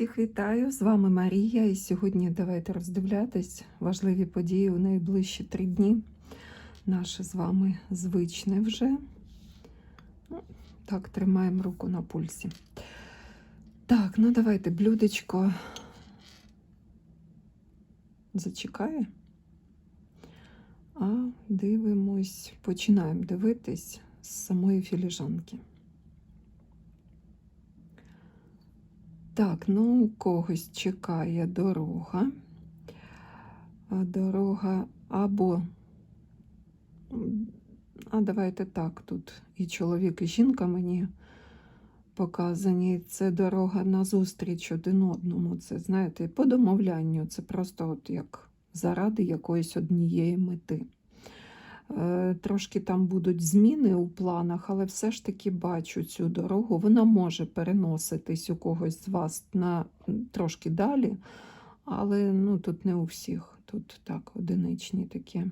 Всіх вітаю! З вами Марія, і сьогодні давайте роздивлятись важливі події у найближчі три дні. Наше з вами звичне вже. Ну, так, тримаємо руку на пульсі. Так, ну давайте блюдечко зачекає. А дивимось, починаємо дивитись з самої філіжанки. Так, ну у когось чекає дорога. Дорога або, а давайте так, тут і чоловік, і жінка мені показані. Це дорога на зустріч один одному. Це, знаєте, по домовлянню. Це просто от як заради якоїсь однієї мети. Е, Трошки там будуть зміни у планах, але все ж таки бачу цю дорогу. Вона може переноситись у когось з вас на трошки далі, але ну, тут не у всіх. Тут так, одиничні такі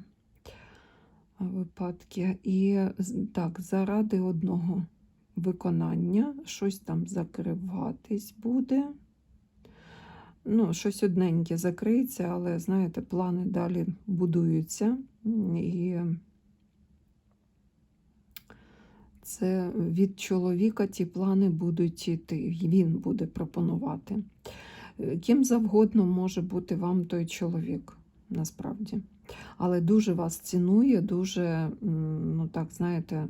випадки. І так, заради одного виконання щось там закриватись буде. Ну, щось одненьке закриється, але знаєте, плани далі будуються. І це від чоловіка ті плани будуть йти, він буде пропонувати. Е, Ким завгодно може бути вам той чоловік, насправді. Але дуже вас цінує, дуже, ну так, знаєте,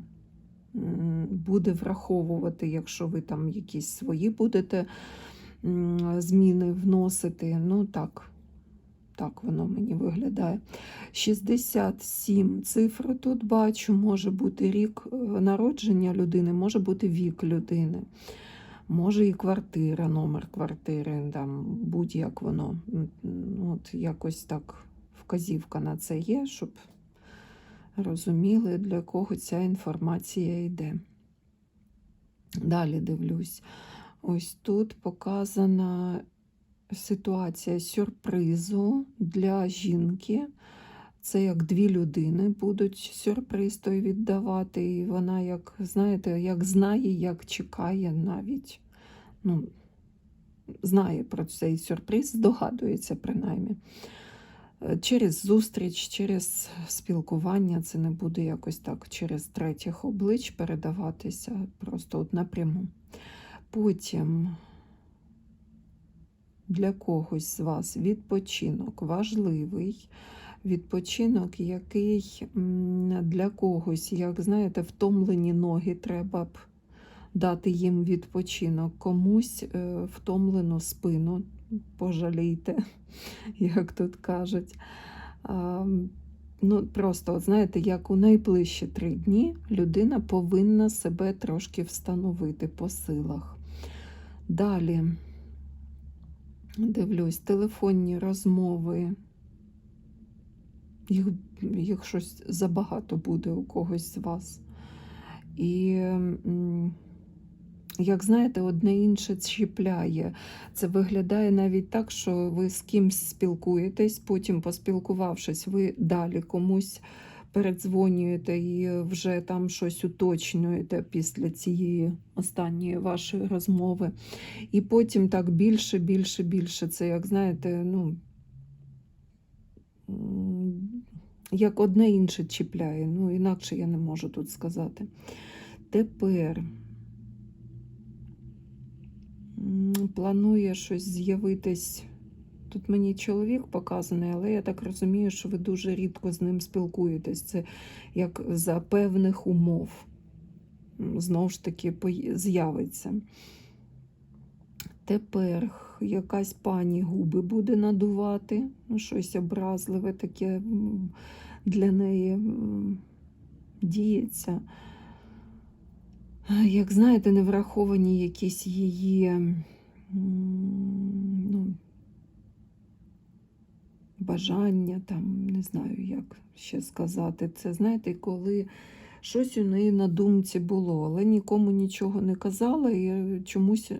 буде враховувати, якщо ви там якісь свої будете зміни вносити. Ну так, так воно мені виглядає. 67 цифру тут бачу, може бути рік е, народження людини, може бути вік людини, може і квартира, номер квартири, там будь-як воно. От якось так вказівка на це є, щоб розуміли, для кого ця інформація йде. Далі дивлюсь. Ось тут показана ситуація сюрпризу для жінки. Це як дві людини будуть сюрприз той віддавати, і вона, як знаєте, як знає, як чекає навіть. Ну, знає про цей сюрприз, здогадується принаймні. Е, Через зустріч, через спілкування це не буде якось так через третіх облич передаватися, просто от напряму. Потім для когось з вас відпочинок важливий. Відпочинок, який для когось, як знаєте, втомлені ноги, треба б дати їм відпочинок, комусь е, втомлену спину, пожалійте, як тут кажуть. Ну, просто, от знаєте, як у найближчі три дні людина повинна себе трошки встановити по силах. Далі дивлюсь, телефонні розмови. Їх, їх щось забагато буде у когось з вас. І, як знаєте, одне інше чіпляє. Це виглядає навіть так, що ви з кимсь спілкуєтесь, потім, поспілкувавшись, ви далі комусь передзвонюєте і вже там щось уточнюєте після цієї останньої вашої розмови. І потім так більше, більше, більше. Це, як знаєте, ну, як одне інше чіпляє. Ну, інакше я не можу тут сказати. Тепер планує щось з'явитись. Тут мені чоловік показаний, але я так розумію, що ви дуже рідко з ним спілкуєтесь. Це як за певних умов. Знову ж таки, з'явиться. Тепер якась пані губи буде надувати, ну, щось образливе таке для неї діється. Як знаєте, не враховані якісь її м, ну, бажання, там, не знаю, як ще сказати. Це, знаєте, коли щось у неї на думці було, але нікому нічого не казала і чомусь е,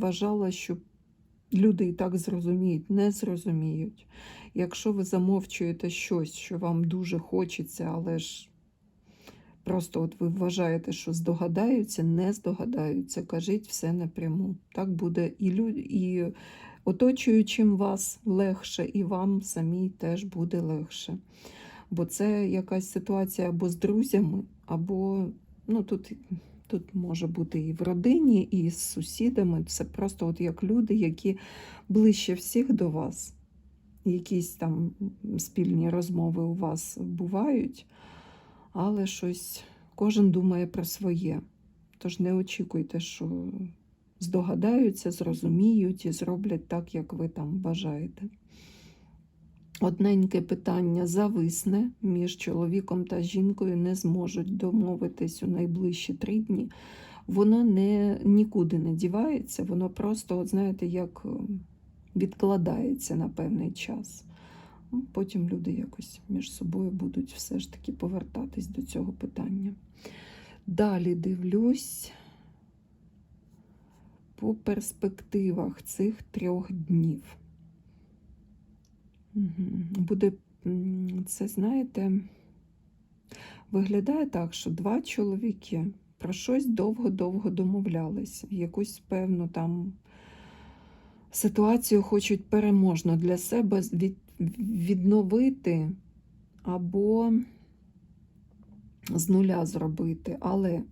вважала, що люди і так зрозуміють, не зрозуміють. Якщо ви замовчуєте щось, що вам дуже хочеться, але ж Просто от ви вважаєте, що здогадаються, не здогадаються. Кажіть все напряму. Так буде і, лю... і оточуючим вас легше, і вам самій теж буде легше. Бо це якась ситуація або з друзями, або ну, тут, тут може бути і в родині, і з сусідами. Це просто от як люди, які ближче всіх до вас. Якісь там спільні розмови у вас бувають, але щось кожен думає про своє. Тож не очікуйте, що здогадаються, зрозуміють і зроблять так, як ви там бажаєте. Одненьке питання зависне між чоловіком та жінкою не зможуть домовитись у найближчі три дні. Воно не, нікуди не дівається, воно просто, от знаєте, як е, відкладається на певний час. Ну, Потім люди якось між собою будуть все ж таки повертатись до цього питання. Далі дивлюсь по перспективах цих трьох днів. Буде це, знаєте, виглядає так, що два чоловіки про щось довго-довго домовлялись, якусь певну там ситуацію хочуть переможно для себе від, відновити або з нуля зробити. Але е,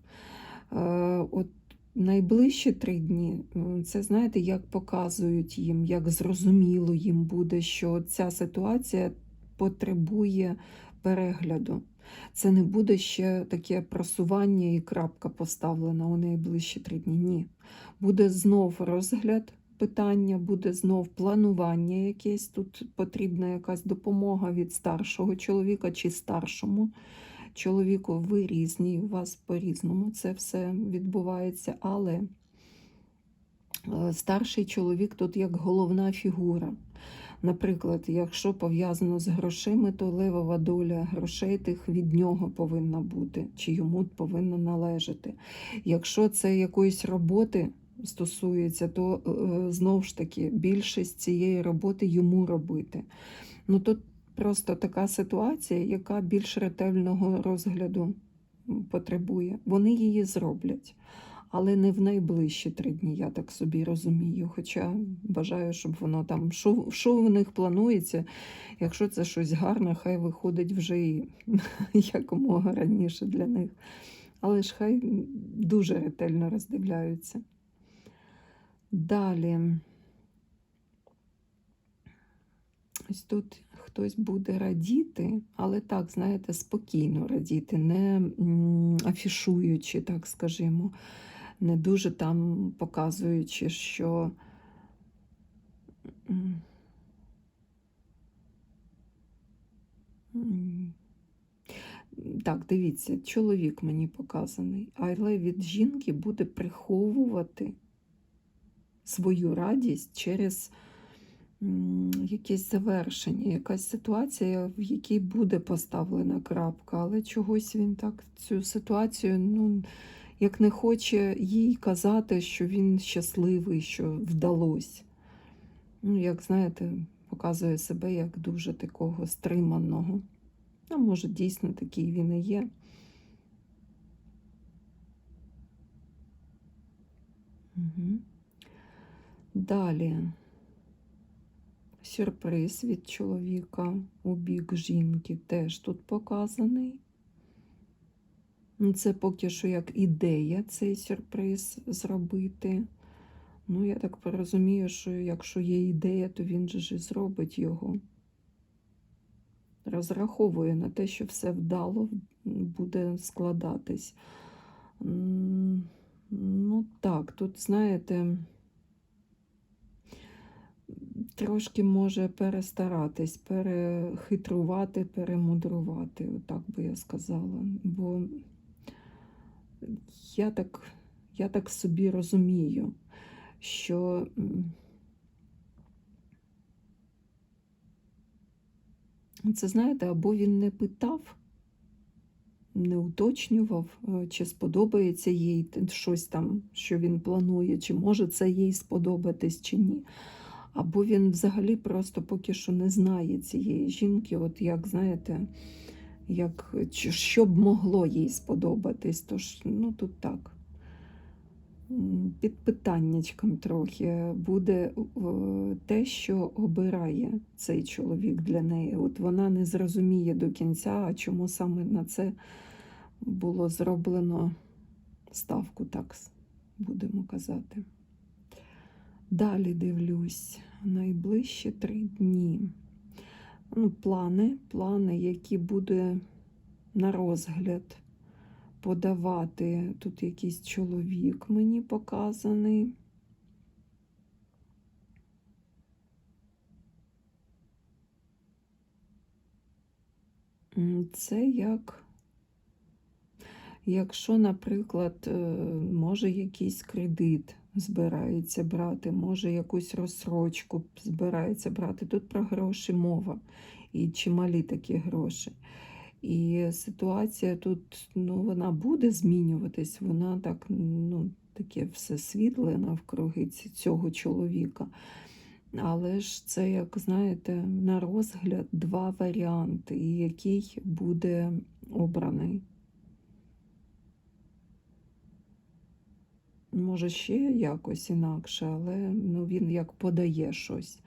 от найближчі три дні, це знаєте, як показують їм, як зрозуміло їм буде, що ця ситуація потребує перегляду. Це не буде ще таке просування і крапка поставлена у найближчі три дні. Ні. Буде знов розгляд питання, буде знов планування якесь. Тут потрібна якась допомога від старшого чоловіка чи старшому чоловіку. Ви різні, у вас по-різному це все відбувається, але е, старший чоловік тут як головна фігура. Наприклад, якщо пов'язано з грошима, то левова доля грошей тих від нього повинна бути, чи йому повинно належати. Якщо це якоїсь роботи стосується, то е, знову ж таки більшість цієї роботи йому робити. Ну тут просто така ситуація, яка більш ретельного розгляду потребує. Вони її зроблять. Але не в найближчі три дні, я так собі розумію. Хоча бажаю, щоб воно там, що, що в них планується, якщо це щось гарне, хай виходить вже і якомога раніше для них. Але ж хай дуже ретельно роздивляються. Далі. Ось тут хтось буде радіти, але так, знаєте, спокійно радіти, не афішуючи, так скажімо, не дуже там показуючи, що. Так, дивіться, чоловік мені показаний, але від жінки буде приховувати свою радість через якесь завершення, якась ситуація, в якій буде поставлена крапка, але чогось він так цю ситуацію, ну, як не хоче їй казати, що він щасливий, що вдалося. Ну, як знаєте, показує себе як дуже такого стриманого. А може, дійсно такий він і є. Угу. Далі сюрприз від чоловіка у бік жінки теж тут показаний. Ну, Це поки що як ідея цей сюрприз зробити. Ну, я так порозумію, що якщо є ідея, то він же ж і зробить його. Розраховує на те, що все вдало буде складатись. Ну так, тут, знаєте, трошки може перестаратись, перехитрувати, перемудрувати, отак би я сказала. Бо я так, я так собі розумію, що це, знаєте, або він не питав, не уточнював, е, чи сподобається їй щось там, що він планує, чи може це їй сподобатись, чи ні. Або він взагалі просто поки що не знає цієї жінки, от як знаєте, як, що б могло їй сподобатись. Тож, ну тут так. Під питаннячком трохи буде е, те, що обирає цей чоловік для неї. От вона не зрозуміє до кінця, а чому саме на це було зроблено ставку, так будемо казати. Далі дивлюсь, найближчі три дні. Ну, плани, плани, які буде на розгляд подавати. Тут якийсь чоловік мені показаний. Це як, якщо, наприклад, е, може якийсь кредит збирається брати, може якусь розсрочку збирається брати. Тут про гроші мова і чималі такі гроші. І ситуація тут ну, вона буде змінюватись, вона так, ну, таке все світле навкруги цього чоловіка. Але ж це, як знаєте, на розгляд два варіанти, який буде обраний. Може, ще якось інакше, але ну, він як подає щось.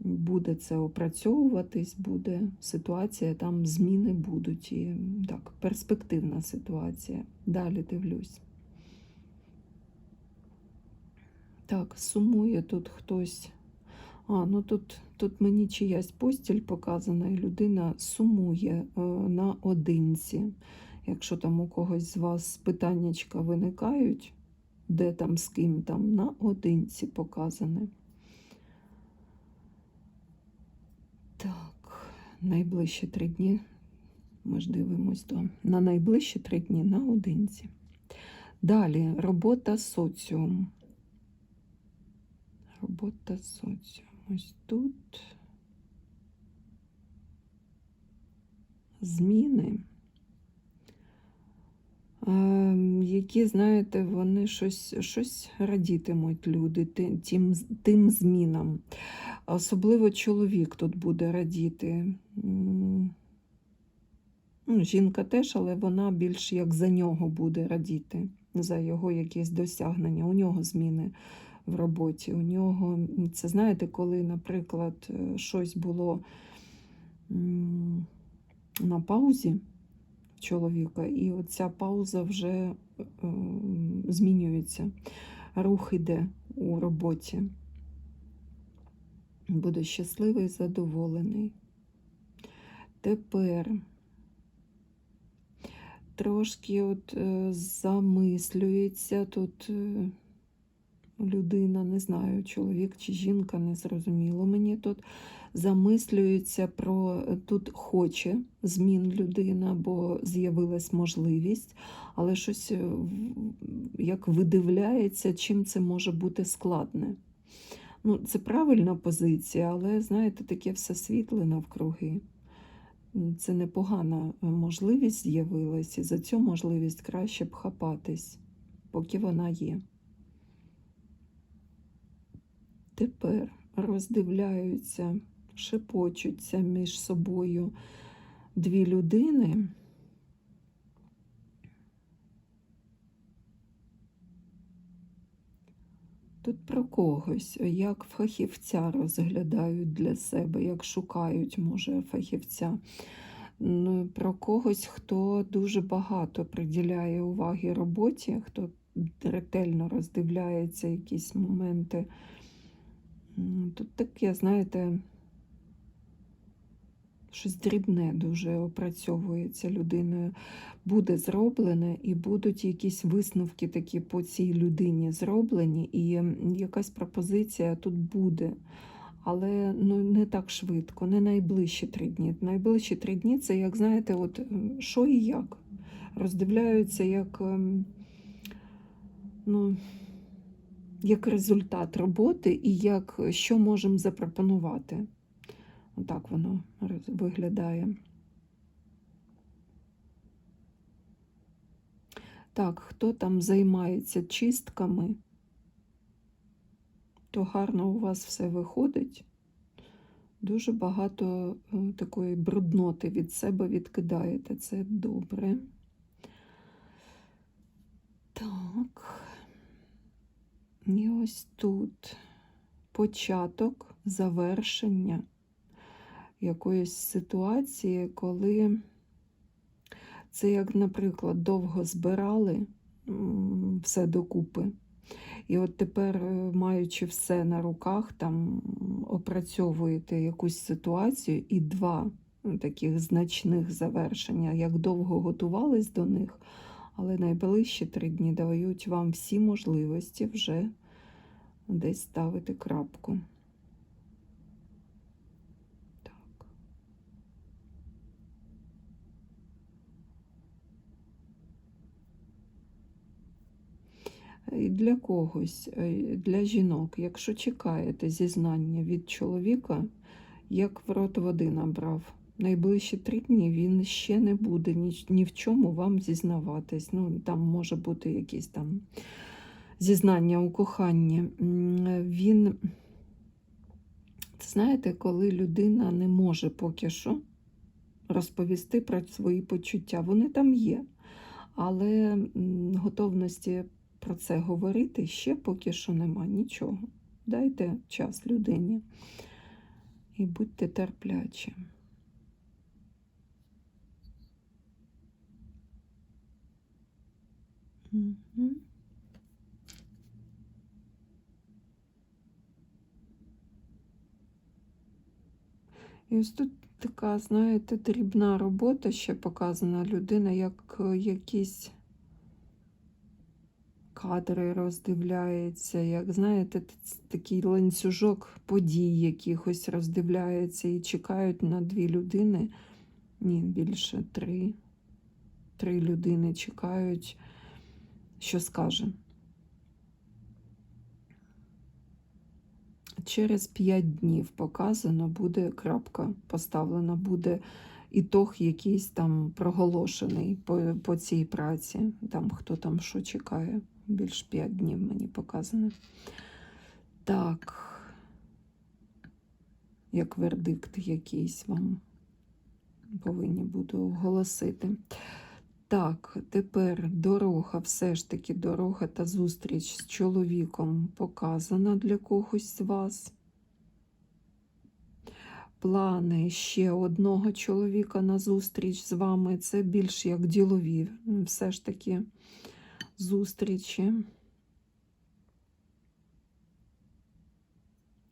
Буде це опрацьовуватись, буде ситуація, там зміни будуть. І так, перспективна ситуація. Далі дивлюсь. Так, сумує тут хтось. А, ну тут, тут мені чиясь постіль показана, і людина сумує е, наодинці. Якщо там у когось з вас питаннячка виникають, де там з ким там наодинці показане. Так, найближчі три дні. Ми ж дивимось то на найближчі три дні наодинці. Далі робота соціум. Робота соціум. Ось тут. Зміни. Ем, Які, знаєте, вони щось, щось радітимуть люди тим, тим змінам. Особливо чоловік тут буде радіти. Ну, жінка теж, але вона більш як за нього буде радіти, за його якісь досягнення. У нього зміни в роботі. У нього, це знаєте, коли, наприклад, е, щось було на паузі чоловіка, і оця пауза вже е, змінюється. Рух іде у роботі. Буде щасливий, задоволений. Тепер трошки от е, замислюється тут е, людина, не знаю, чоловік чи жінка, не зрозуміло мені тут. Замислюється про е, тут хоче змін людина, бо з'явилась можливість, але щось е, як видивляється, чим це може бути складне. Ну, це правильна позиція, але знаєте, таке все світле навкруги. Це непогана е, можливість з'явилась, і за цю можливість краще б хапатись, поки вона є. Тепер роздивляються, шепочуться між собою дві людини. Тут про когось, як фахівця розглядають для себе, як шукають, може, фахівця. Ну, Про когось, хто дуже багато приділяє уваги роботі, хто ретельно роздивляється якісь моменти. Тут таке, знаєте, щось дрібне дуже опрацьовується людиною. Буде зроблене, і будуть якісь висновки такі по цій людині зроблені, і якась пропозиція тут буде. Але ну, не так швидко, не найближчі три дні. Найближчі три дні це, як знаєте, от що і як. Роздивляються як, ем, ну, як результат роботи і як що можемо запропонувати. Отак воно виглядає. Так, хто там займається чистками, то гарно у вас все виходить. Дуже багато е, такої брудноти від себе відкидаєте. Це добре. Так. І ось тут початок завершення якоїсь ситуації, коли це, як, наприклад, довго збирали все докупи. І от тепер, е, маючи все на руках, там опрацьовуєте якусь ситуацію і два таких значних завершення, як довго готувались до них, але найближчі три дні дають вам всі можливості вже десь ставити крапку. Так. І для когось, е, для жінок, якщо чекаєте зізнання від чоловіка, як в рот води набрав, найближчі три дні він ще не буде ні, ні в чому вам зізнаватись. Ну, там може бути якісь там зізнання у коханні. Він, знаєте, коли людина не може поки що розповісти про свої почуття, вони там є, але готовності про це говорити ще поки що нема нічого. Дайте час людині і будьте терплячі. І ось тут така, знаєте, дрібна робота ще показана людина, як е, якісь кадри роздивляється, як, знаєте, такий ланцюжок подій якихось роздивляється і чекають на дві людини. Ні, більше три. Три людини чекають, що скаже. Через 5 днів показано, буде крапка поставлена, буде ітог якийсь там проголошений по, по цій праці. Там хто там що чекає. Більш 5 днів мені показано. Так, як вердикт якийсь вам повинні буду оголосити. Так, тепер дорога, все ж таки дорога та зустріч з чоловіком показана для когось з вас. Плани ще одного чоловіка на зустріч з вами це більш як ділові, все ж таки зустрічі.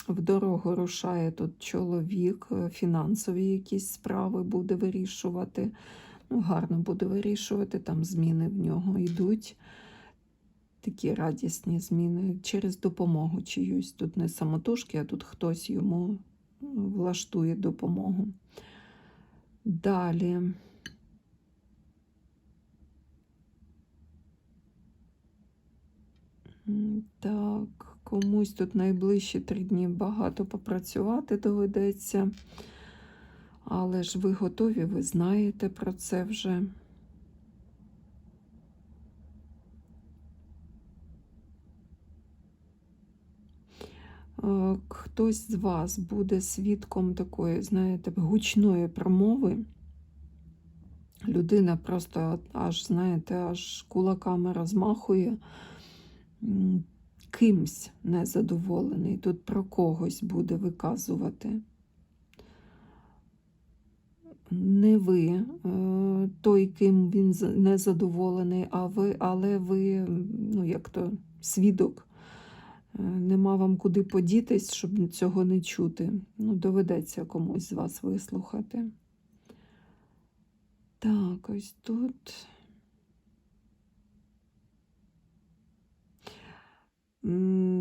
В дорогу рушає тут чоловік, е, фінансові якісь справи буде вирішувати. Ну, гарно буде вирішувати, там зміни в нього йдуть. Такі радісні зміни через допомогу чиюсь. Тут не самотужки, а тут хтось йому влаштує допомогу. Далі. Так, комусь тут найближчі три дні багато попрацювати доведеться. Але ж ви готові, ви знаєте про це вже. Е, Хтось з вас буде свідком такої, знаєте, гучної промови. Людина просто аж, знаєте, аж кулаками розмахує, кимсь незадоволений. Тут про когось буде виказувати не ви е, той, ким він незадоволений, а ви, але ви, ну як то, свідок. Е, Нема вам куди подітись, щоб цього не чути. Ну, доведеться комусь з вас вислухати. Так, ось тут.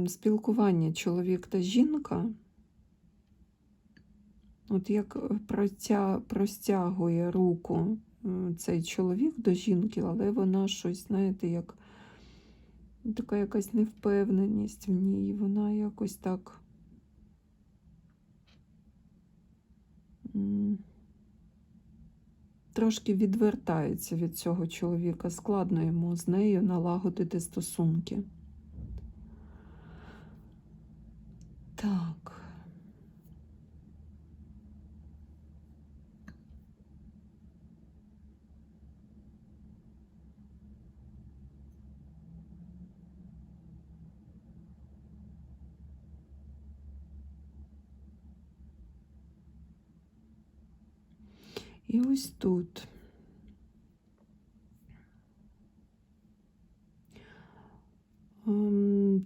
Спілкування чоловік та жінка. От як е, простягує руку цей чоловік до жінки, але вона щось, знаєте, як така якась невпевненість в ній. Вона якось так. Трошки відвертається від цього чоловіка. Складно йому з нею налагодити стосунки. Так. І ось тут.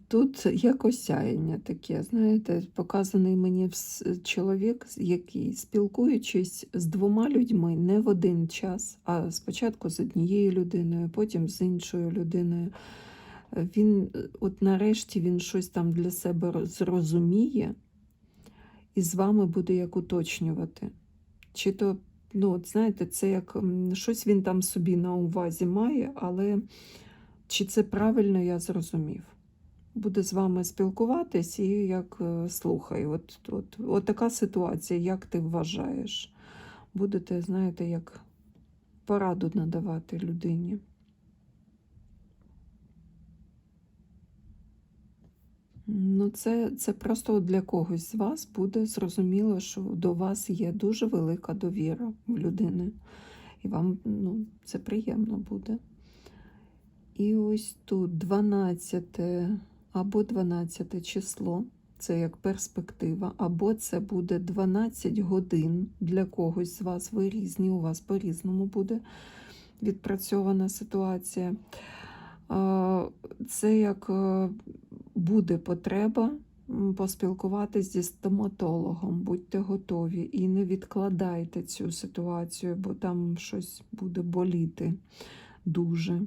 Тут як осяяння таке, знаєте, показаний мені чоловік, який, спілкуючись з двома людьми не в один час, а спочатку з однією людиною, потім з іншою людиною. Він, от нарешті, він щось там для себе зрозуміє і з вами буде як уточнювати. Чи то, ну, от знаєте, це як щось він там собі на увазі має, але чи це правильно я зрозумів? Буде з вами спілкуватись і як е, слухай, от, от, от така ситуація, як ти вважаєш? Будете, знаєте, як пораду надавати людині. Ну, це, це просто для когось з вас буде зрозуміло, що до вас є дуже велика довіра в людини. І вам ну, це приємно буде. І ось тут 12 або 12 число, це як перспектива, або це буде 12 годин для когось з вас. Ви різні, у вас по-різному буде відпрацьована ситуація. Це як е, буде потреба поспілкуватись зі стоматологом, будьте готові і не відкладайте цю ситуацію, бо там щось буде боліти дуже.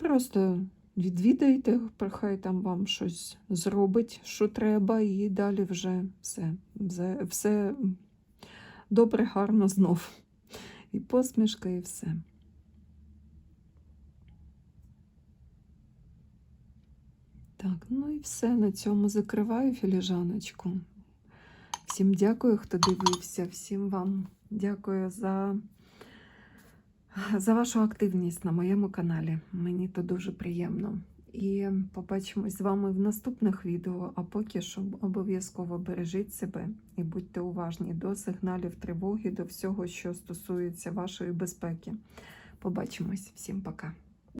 Просто відвідайте, хай там вам щось зробить, що треба, і далі вже все, все, все добре, гарно знов. І посмішка, і все. Так, ну і все. На цьому закриваю філіжаночку. Всім дякую, хто дивився. Всім вам дякую за, за вашу активність на моєму каналі. Мені то дуже приємно. І побачимось з вами в наступних відео. А поки що обов'язково бережіть себе і будьте уважні до сигналів тривоги, до всього, що стосується вашої безпеки. Побачимось. Всім пока.